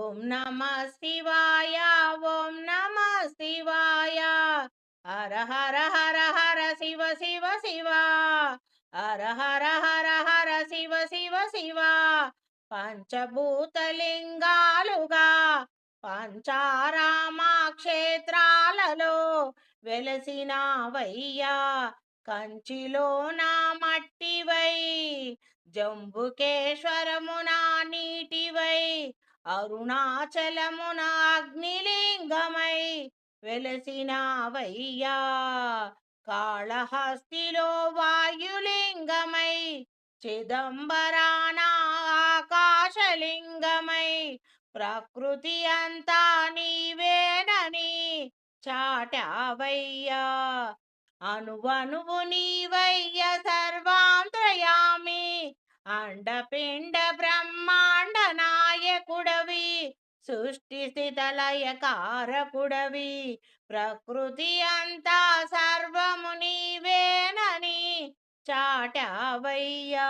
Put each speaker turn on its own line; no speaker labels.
ఓం నమ శివాయ ఓం నమ శివాయ. హర హర హర హర శివ శివ శివ. హర హర హర హర శివ శివ శివ. పంచభూతలింగాలుగా పంచారామ క్షేత్రాలలో వెలసినావయ్యా. కంచిలో నా మట్టివై జంబుకేశ్వరమునా నీటివై. అరుణాచలమున అగ్నిలింగమై వెలసినావయ్యా. కాళహస్తిలో వాయులింగమై చిదంబరాన ఆకాశలింగమై ప్రకృతి అంతా నీవేనని చాటావయ్యా. అనువనువు నీవయ్య సర్వాంతర్యామి అండపిండ బ్రా సృష్టి స్థితలయ కారకుడవి ప్రకృతి అంతా సర్వము నీవేనని చాటావయ్యా.